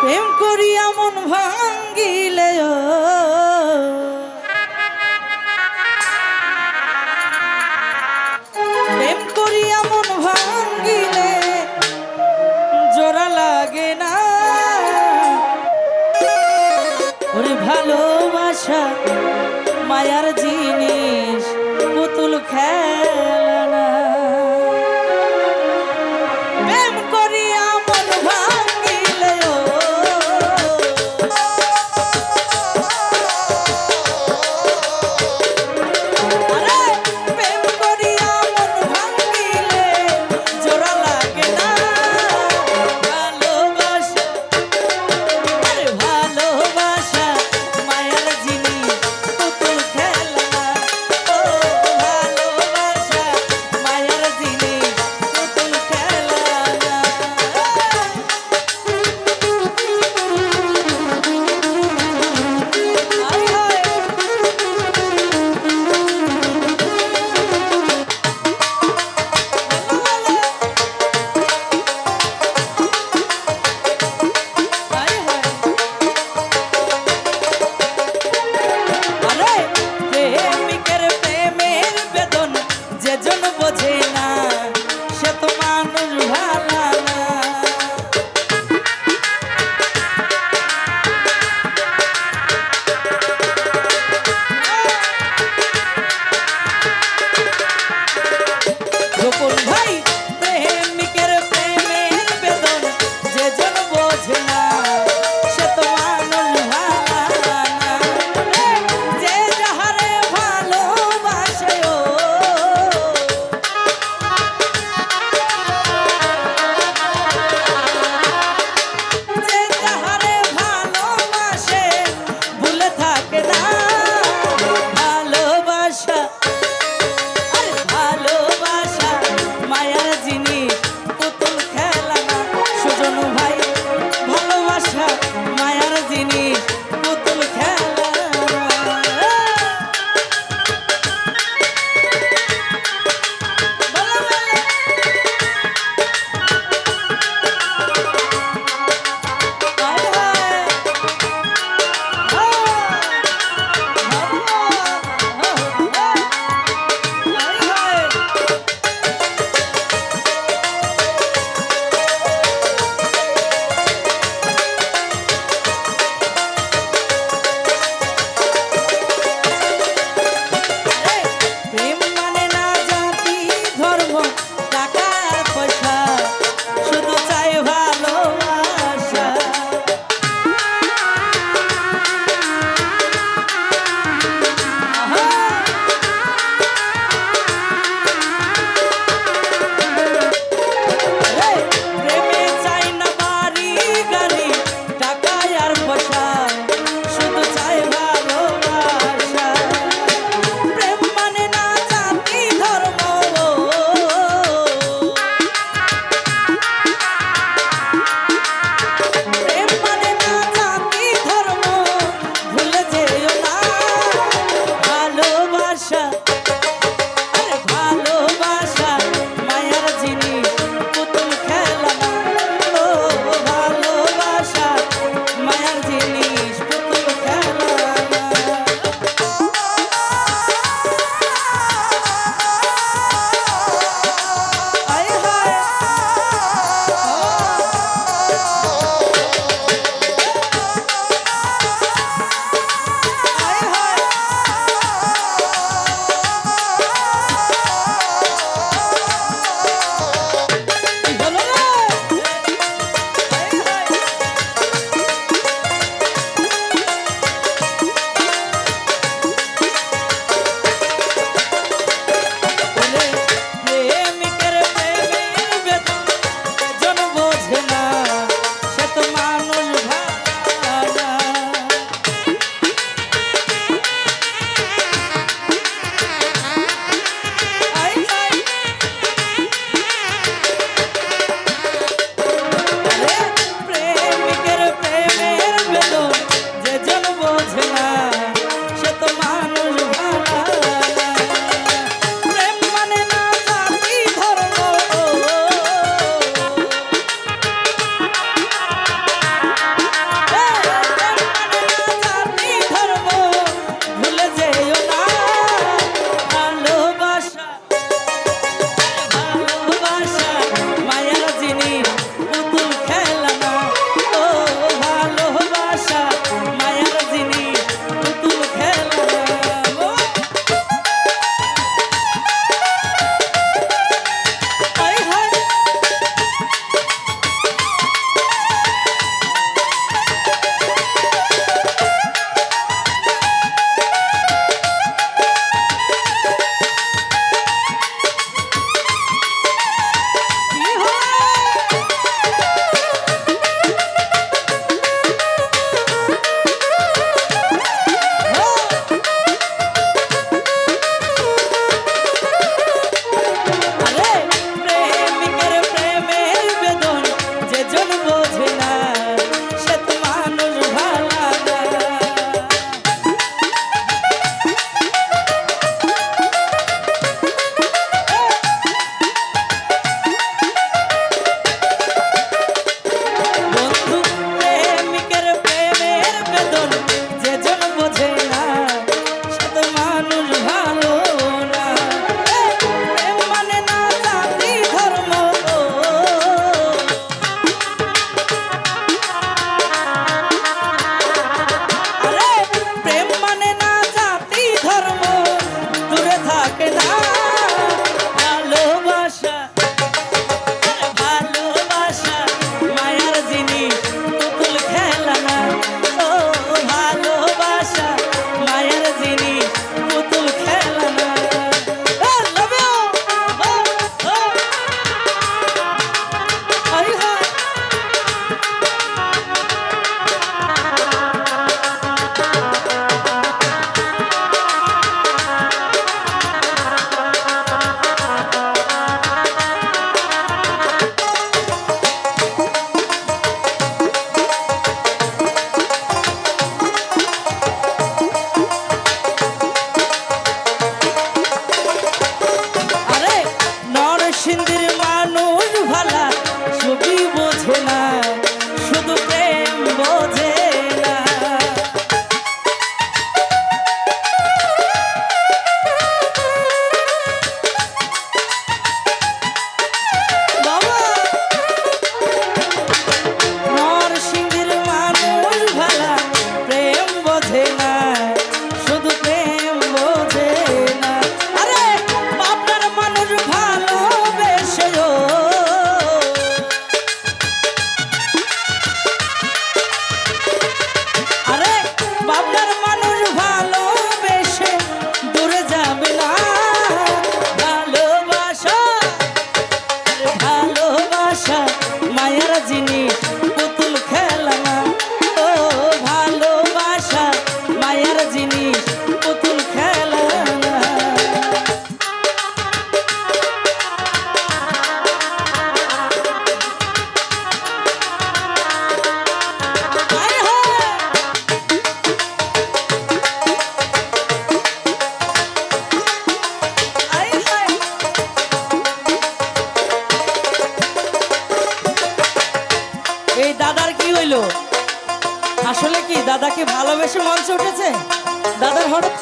প্রেম করিয়া মন ভাঙ্গিলে প্রেম করিয়া মন ভাঙ্গিলে জোড়া লাগে না। ওরে ভালোবাসা, মায়ার জিনিস, পুতুল খেলনা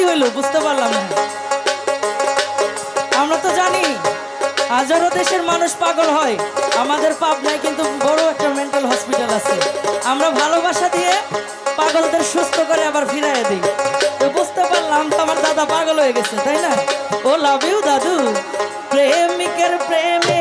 কি হইল বুঝতে পারলাম না। আমরা তো জানি, হাজারো দেশের মানুষ পাগল হয়। আমাদের পাবনায় কিন্তু বড় একটা মেন্টাল হসপিটাল আছে। আমরা ভালোবাসা দিয়ে পাগলদের সুস্থ করে আবার ফিরাইয়ে দিই। তো বুঝতে পারলাম তো আমার দাদা পাগল হয়ে গেছে, তাই না? ও লাভ ইউ দাদু। প্রেমিকের প্রেমের